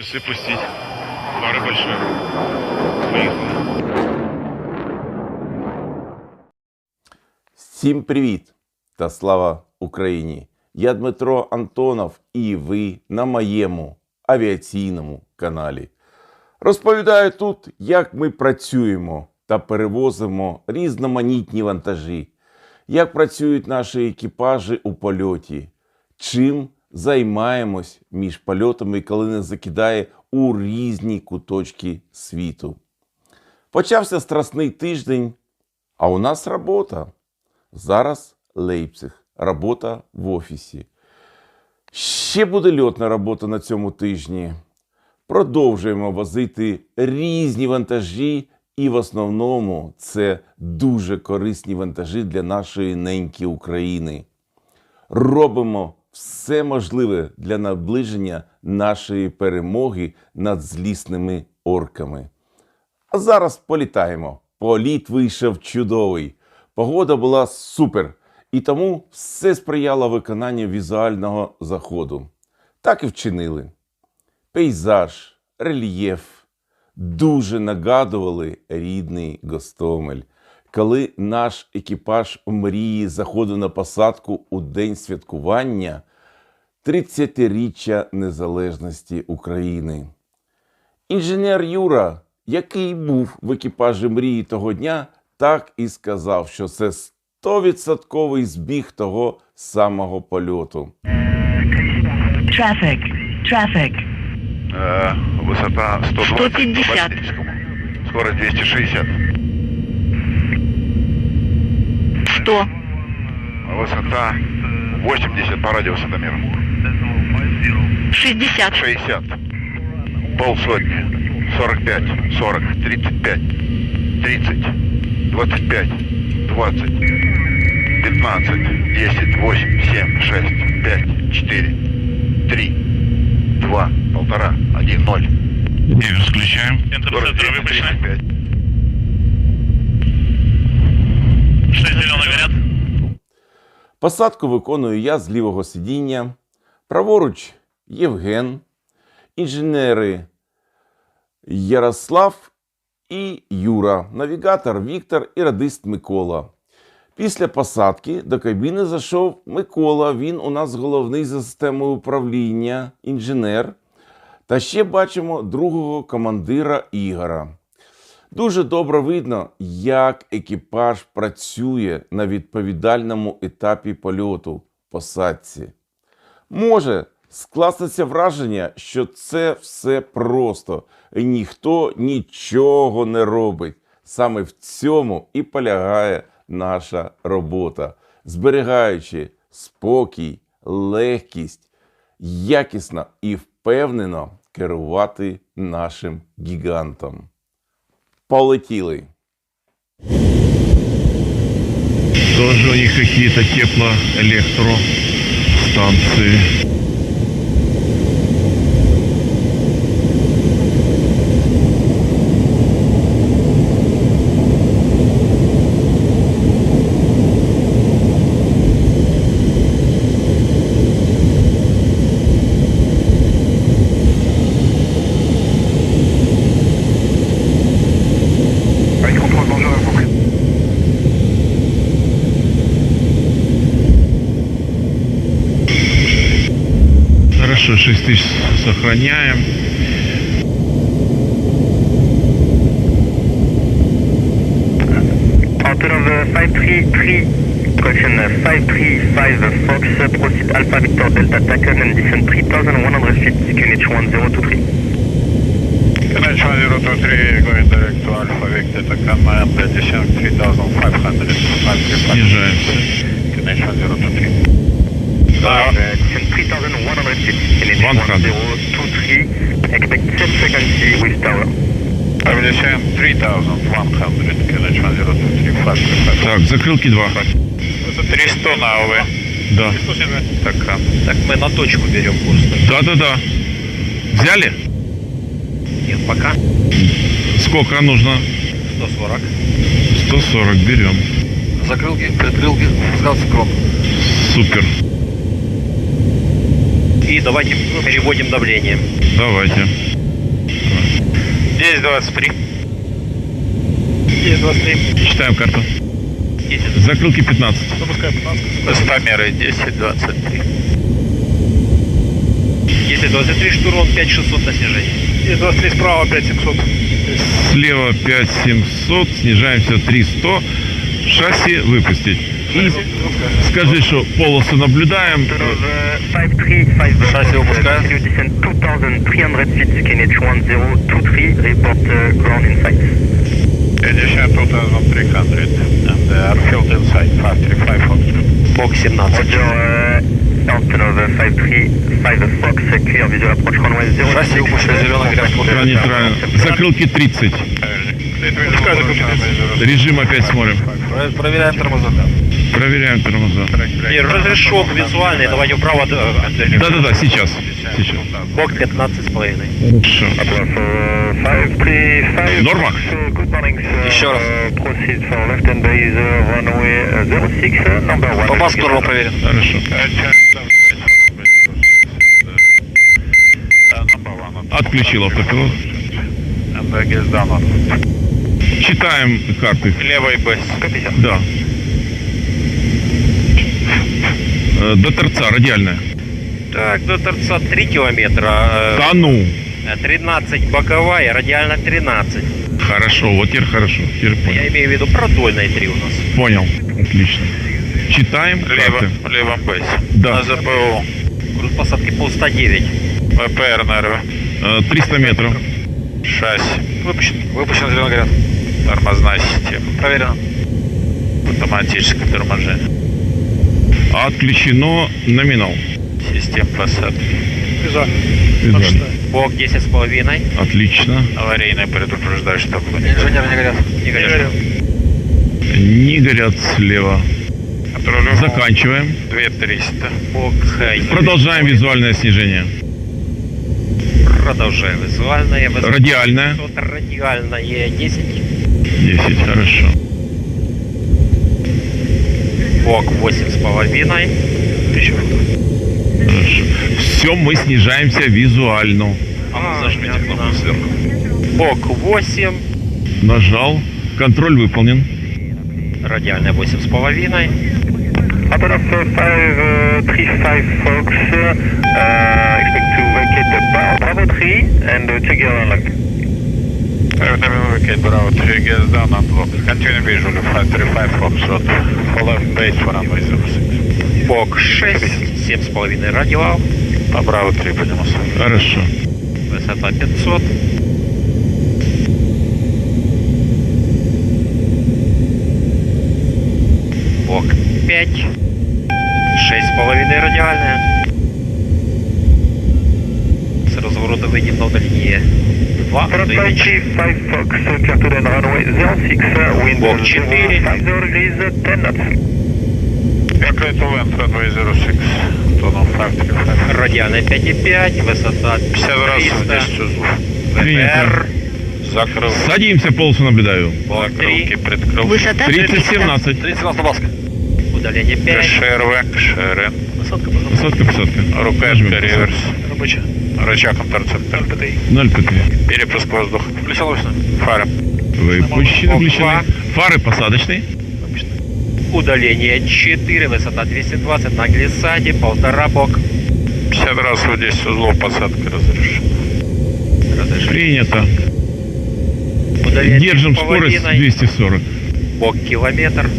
Часы пустить. Пара большая. Поехали. Всім привіт та слава Україні! Я Дмитро Антонов і ви на моєму авіаційному каналі. Розповідаю тут, як ми працюємо та перевозимо різноманітні вантажі, як працюють наші екіпажі у польоті, чим займаємось між польотами, коли нас закидає у різні куточки світу. Почався страсний тиждень, а у нас робота. Зараз Лейпциг, робота в офісі. Ще буде льотна робота на цьому тижні. Продовжуємо возити різні вантажі, і в основному це дуже корисні вантажі для нашої неньки України. Робимо все можливе для наближення нашої перемоги над злісними орками. А зараз політаємо. Політ вийшов чудовий. Погода була супер, і тому все сприяло виконанню візуального заходу. Так і вчинили. Пейзаж, рельєф дуже нагадували рідний Гостомель. Коли наш екіпаж мрії заходив на посадку у день святкування 30-річчя незалежності України. Інженер Юра, який був в екіпажі мрії того дня, так і сказав, що це 100% збіг того самого польоту. Traffic. Traffic. Э, высота 120 150. по Скорость 260. 100. Высота 80 по радиусу до мира. 60. 60. Полсотни. 45, 40, 35, 30, 25, 20, 15, 10, 8, 7, 6, 5, 4, 3, 2, 1,5, 1, 0. И включаем. Центр, центр, 35. Посадку виконую я з лівого сидіння. Праворуч Євген, інженери Ярослав і Юра, навігатор Віктор і радист Микола. Після посадки до кабіни зайшов Микола. Він у нас головний за системою управління, інженер. Та ще бачимо другого командира Ігора. Дуже добре видно, як екіпаж працює на відповідальному етапі польоту посадці. Може скластися враження, що це все просто, і ніхто нічого не робить. Саме в цьому і полягає наша робота, зберігаючи спокій, легкість, якісно і впевнено керувати нашим гігантом. Полетіли. Тоже у них какие-то теплоэлектростанции. Контроль, bonjour, compris. Хорошо, 6 тысяч сохраняем. Hotel of 533, correction 535 Fox, proceed Alpha Victor Delta Taken and descend 3100 feet, QNH 1023. Connection 023 going direct to Alpha Victor Takama and the descent 3500 Снижаемся. Connection 023. Uh, descend 3100 feet, QNH 100. 1023, expect 10 seconds T with tower. Descent 3100 Connection 023 flash Так, закрылки 2. 300 на ОВ. Да. Такан. Так мы на точку берем курс. Да-да-да. Взяли? Нет, пока Сколько нужно? 140. 140 берем. Закрылки, предкрылки, спускался кром. Супер. И давайте переводим давление. Давайте. Есть 23. Есть 23. Читаем карту. Есть. Закрылки 15. Запускаю 15. Высотомеры 10, 23. Если 23 штурман 5600 на снижение. Есть 23 справа 5700. Слева 5700, снижаемся 300. Шасси выпустить. И скажи, что полосу наблюдаем. Шасси выпускаю. 2300 feet, skinny 1023, report ground in sight. Edition 2300 and airfield inside 535 Fox. Бок 17. Roger, uh, Antonov 535 Fox, clear visual approach runway 0. Шасси зеленый грязь. Да, нейтрально. Закрылки 30. Режим опять смотрим. Проверяем тормоза. Проверяем тормоза. Не, разрешен визуальный, давайте вправо. Да-да-да, сейчас. Сейчас. Бок 15 с половиной. Хорошо. Норма? Еще раз. По По Баскуру проверим. Хорошо. Отключил автопилот. Читаем карты. левый бейс. Да. Э, До торца, радиальная. Так, до торца 3 километра. э, Да ну. 13 боковая, радиально 13. Хорошо, вот теперь хорошо. Теперь понял. Я имею в виду продольная 3 у нас. Понял. Отлично. Читаем Лево, карты. в левом бейсе. Да. На ЗПУ. Груз посадки пол 109. ВПР. Э, 300 метров. Шасси. Выпущен. Выпущен зеленый гряд. Тормозная система. Проверено. Автоматическое торможение. Отключено номинал. Система посадки. Визуально. Бок 10 с половиной. Отлично. Аварийный предупреждающий такой. Инженер не горят. Не горят. Не горят слева. Контролю. Заканчиваем. 2300. Бок. э, Продолжаем визуальное снижение. Продолжаем. Визуальное. 500, Радиальное 10. 10, хорошо. Бок 8 с половиной. Хорошо. Все, мы снижаемся визуально. А, зажмите кнопку сверху. Бок 8. Нажал. Контроль выполнен. Радиальная 8 с половиной. Antonov 535 Fox, uh, expect to vacate the Bra- Bravo 3 and uh, check your unlock. Vacate Bravo 3 gets down on block. Continue visual 535 Foxtrot. For left base for runway 06. Бок 6. 7 с половиной радиал. По Bravo 3 поднимался. Хорошо. Высота 500. Бок 5. 6 с половиной радиальная. С разворота выйдем на удаление 2, а то и меньше. 535 Fox, uh, clear to the runway 06, uh, wind Бок 4. 50 degrees, uh, 10 knots. Airplane to land runway 06. Total 535. Радиальная 5,5. Высота 50 раз в 300. 10 узлов. ВПР. Закрыл. Садимся, полосу наблюдаю. Бок 3. Закрылки, прикрыл. Высота 30-17. 30 на Баска. Удаление 5. КШРВ, КШРН. Высотка, пожалуйста. Посадка, посадка. Рукоятка Нажмем реверс. Рабочая. Рычаг контрцептор. 0 п Перепуск воздуха. Включал точно. Фары. Выпущены, включены. Фары посадочные. Удаление 4, высота 220 на глиссаде, полтора бок. 50 раз в 10 узлов посадка разрешена. Разрешение. Принято. Удаление Держим скорость половиной, 240. Бок километр.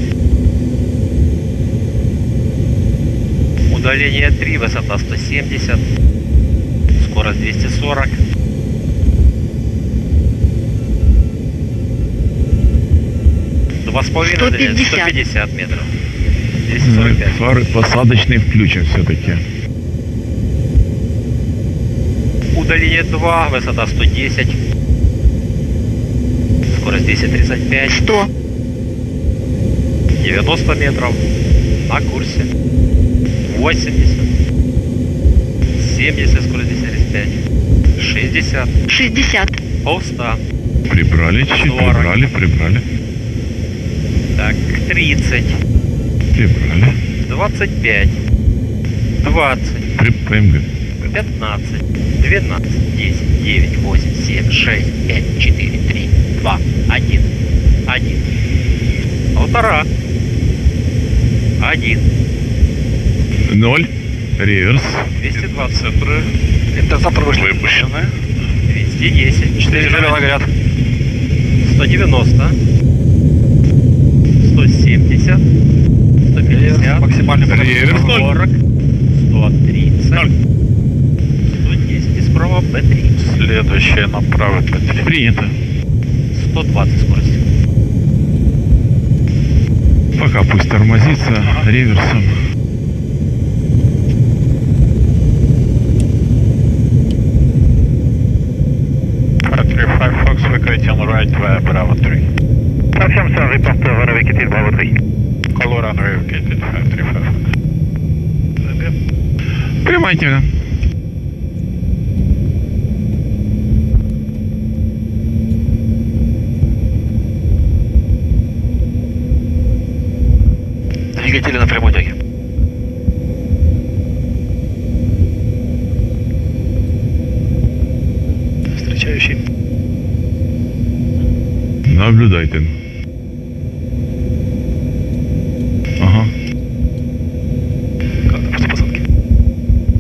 Удаление 3, высота 170. Скорость 240. Два с половиной удаление, 150. 150 метров. 245. Фары посадочные включим все-таки. Удаление 2, высота 110. Скорость 235. 100, 90 метров. На курсе. 80. 70, скорость 235. 60. 60, Полста. Прибрали чуть-чуть, 40. прибрали, прибрали, Так, 30. прибрали. 25. 20. При ПМГ. 15, 12, 10, 9, 8, 7, 6, 5, 4, 3, 2, 1, 1. Полтора. Один. Ноль. Реверс. 220. Интерцептор вышли. Выпущены. 210. 4 зелено горят. 190. 170. 150. Максимальный Реверс ноль. 40. 130. 110 и справа Б3. Следующее направо П3. Принято. 120 скорость. Пока пусть тормозится реверсом. П3 5 Выкатим right via Bravo 3. Affirme ça, reporter renavigated Bravo 3. Color unrelocated 535 Fox. Внимательно. Двигатели на прямой тяге. Встречающий. Наблюдайте. Ага. Как там после посадки?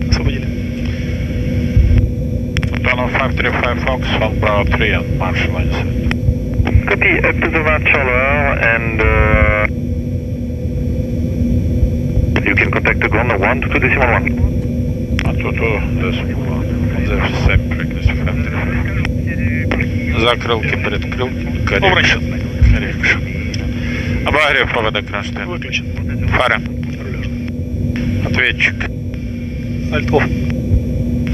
Освободили. Donald 535 Fox on Bravo 3 and marshal inside. Copy, up to the right shoulder and uh, you can contact the ground 1 to decimal 1. А тут о, decimal one. The same frequency 535. Закрылки, предкрылки. Обращен. Коррекшн. Обогрев поводок кронштейн. Выключен. Фара. Ответчик. Альт офф.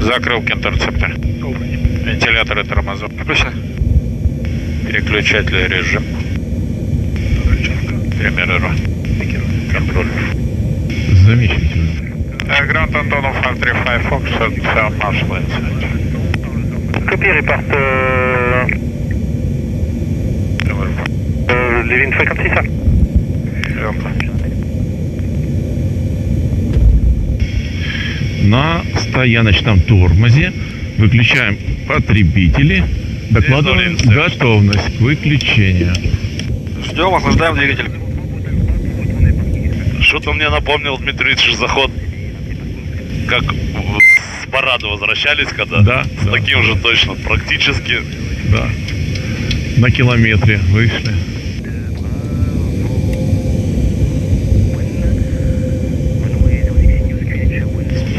Закрылки интерцептор. Вентиляторы тормозов. Включено. Переключатель режим. Примеры Контроль. Замечательно. Гранд Антонов 535 Fox and Sound Marshal inside. Copy, frequency, sir. На стояночном тормозе выключаем потребители. Докладываем готовность к выключению. Ждем, охлаждаем двигатель. Что-то мне напомнил Дмитрий Ильич заход, как с парада возвращались, когда Да, с да. таким же точно, практически. Да. На километре вышли.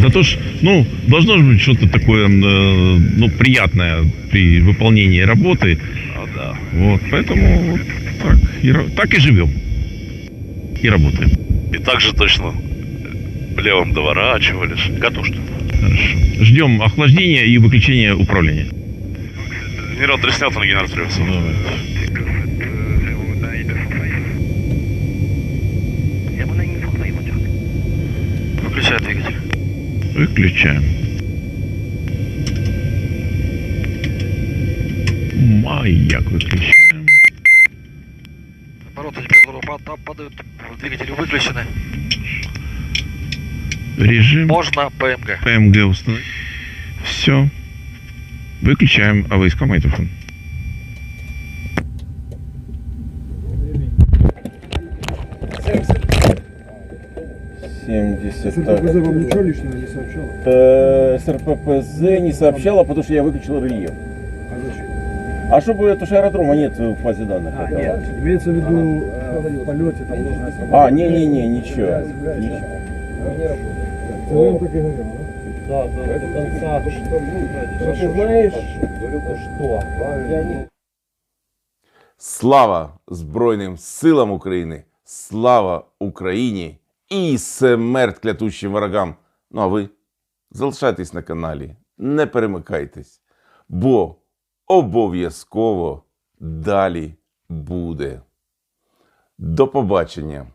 Да то ж, ну, должно же быть что-то такое, э, ну, приятное при выполнении работы. Ну да. Вот, поэтому вот так и, так и живем. И работаем. И также точно левым доворачивались. Катушки. Хорошо. Ждем охлаждения и выключения управления. Генерал Треснятый на генераторе. Выключай двигатель. Выключаем. Маяк выключаем. Обороты теперь температура падают, двигатели выключены. Режим. Можно ПМГ. ПМГ установить. Все. Выключаем АВСК Майтофон. 70. СРППЗ так. вам ничего лишнего не сообщало? Э, СРППЗ не сообщала, потому что я выключил рельеф. А зачем? А чтобы, потому что аэродрома нет в базе данных. А, нет. Имеется в виду ага. Э, в полете там нужно. А, не-не-не, ничего. да? Да, Слава Збройним силам України! Слава Україні! І смерть клятущим ворогам! Ну а ви залишайтесь на каналі, не перемикайтесь, бо обов'язково далі буде. До побачення!